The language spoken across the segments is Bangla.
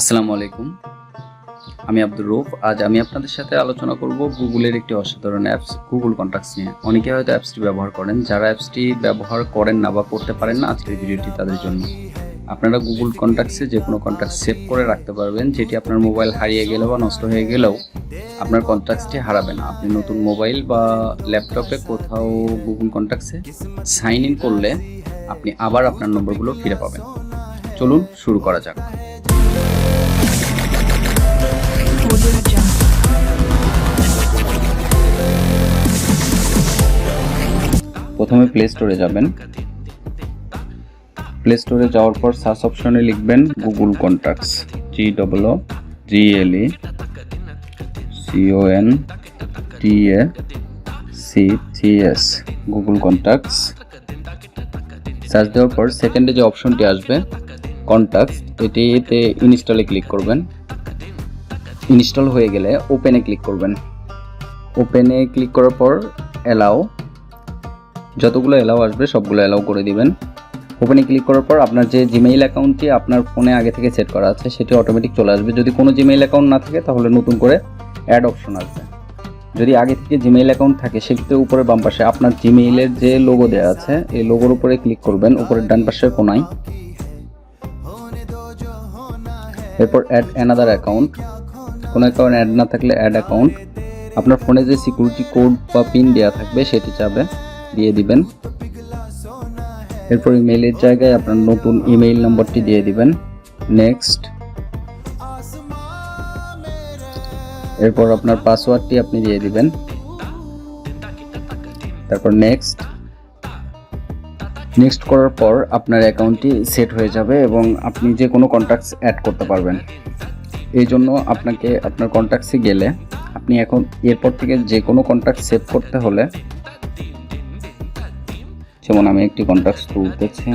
আসসালামু আলাইকুম। আমি আব্দুর রৌফ আজ আমি আপনাদের সাথে আলোচনা করব গুগলের একটি অসাধারণ অ্যাপস, গুগল কন্ট্যাক্টস নিয়ে। অনেকে হয়তো অ্যাপসটি ব্যবহার করেন। যারা অ্যাপসটি ব্যবহার করেন না বা করতে পারেন না, আজকের ভিডিওটি তাদের জন্য। আপনারা গুগল কন্ট্যাক্টসে যে কোনো কন্ট্যাক্ট সেভ করে রাখতে পারবেন, যেটি আপনার মোবাইল হারিয়ে গেলেও বা নষ্ট হয়ে গেলেও আপনার কন্ট্যাক্টসটি হারাবে না। আপনি নতুন মোবাইল বা ল্যাপটপে কোথাও গুগল কন্ট্যাক্টসে সাইন ইন করলে আপনি আবার আপনার নম্বরগুলো ফিরে পাবেন। চলুন শুরু করা যাক। প্রথমে প্লে স্টোরে যাবেন। প্লে স্টোরে যাওয়ার পর সার্চ অপশনে লিখবেন Google contacts G double G L E C O N T A C C S Google contacts search দেওয়ার পর সেকেন্ডে যে অপশনটি আসবে কন্ট্যাক্টস এটিতে ইনস্টলে ক্লিক করবেন। ইনস্টল হয়ে গেলে ওপেনে ক্লিক করবেন। ওপেনে ক্লিক করার পর অ্যালাও যতগুলো এলাও আসবে, সবগুলো এলাও করে দিবেন। ওপেনে ক্লিক করার পর আপনার যে জিমেইল অ্যাকাউন্টটি আপনার ফোনে আগে থেকে সেট করা আছে, সেটি অটোমেটিক চলে আসবে। যদি কোনো জিমেইল অ্যাকাউন্ট না থাকে, তাহলে নতুন করে অ্যাড অপশন আসবে। যদি আগে থেকে জিমেইল অ্যাকাউন্ট থাকে সেক্ষেত্রে উপরে বাম পাশে আপনার জিমেইলের যে লোগো দেওয়া আছে, এই লোগোর উপরে ক্লিক করবেন, উপরের ডান পাশের কোনায়। এরপর অ্যাড অ্যানাদার অ্যাকাউন্ট কোনো অ্যাকাউন্ট অ্যাড না থাকলে অ্যাড অ্যাকাউন্ট আপনার ফোনে যে সিকিউরিটি কোড বা পিন দেওয়া থাকবে, সেটি চাবে। দিয়ে দিবেন। এরপর ইমেইলের জায়গায় আপনার নতুন ইমেইল নম্বরটি দিয়ে দিবেন। নেক্সট এরপর আপনার পাসওয়ার্ডটি আপনি দিয়ে দিবেন। তারপর নেক্সট নেক্সট করার পর আপনার অ্যাকাউন্টটি সেট হয়ে যাবে এবং আপনি যে কোনো কন্ট্যাক্টস অ্যাড করতে পারবেন। এই জন্য আপনাকে আপনার কন্ট্যাক্টসে গেলে আপনি এখন এরপর থেকে যে কোনো কন্ট্যাক্ট সেভ করতে হলে যেমন আমি একটি কন্ট্যাক্ট তুলতেছি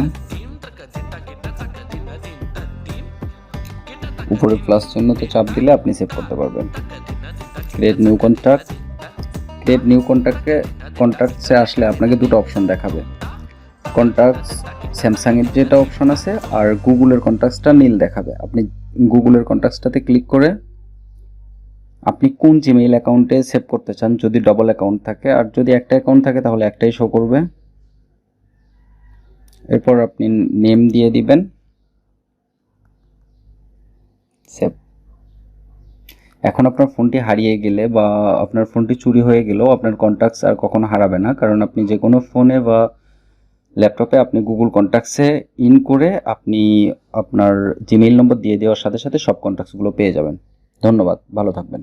উপরে প্লাস চিহ্নতে চাপ দিলে আপনি সেভ করতে পারবেন। Create new contact create new কন্ট্যাক্টে কন্ট্যাক্টসে আসলে আপনাকে দুটো অপশন দেখাবে। কন্ট্যাক্টস স্যামসাংয়ের যেটা অপশন আছে, আর গুগলের কন্ট্যাক্টসটা নীল দেখাবে। আপনি গুগলের কন্ট্যাক্টসটাতে ক্লিক করে আপনি কোন জিমেইল অ্যাকাউন্টে সেভ করতে চান, যদি ডবল অ্যাকাউন্ট থাকে। আর যদি একটা অ্যাকাউন্ট থাকে, তাহলে একটাই শো করবে। এরপর আপনি নেম দিয়ে দিবেন। এখন আপনার ফোনটি হারিয়ে গেলে বা আপনার ফোনটি চুরি হয়ে গেলেও আপনার কন্ট্যাক্টস আর কখনো হারাবে না, কারণ আপনি যে কোনো ফোনে বা ল্যাপটপে আপনি গুগল কন্ট্যাক্টসে ইন করে আপনি আপনার জিমেইল নম্বর দিয়ে দেওয়ার সাথে সাথে সব কন্ট্যাক্টসগুলো পেয়ে যাবেন। ধন্যবাদ, ভালো থাকবেন।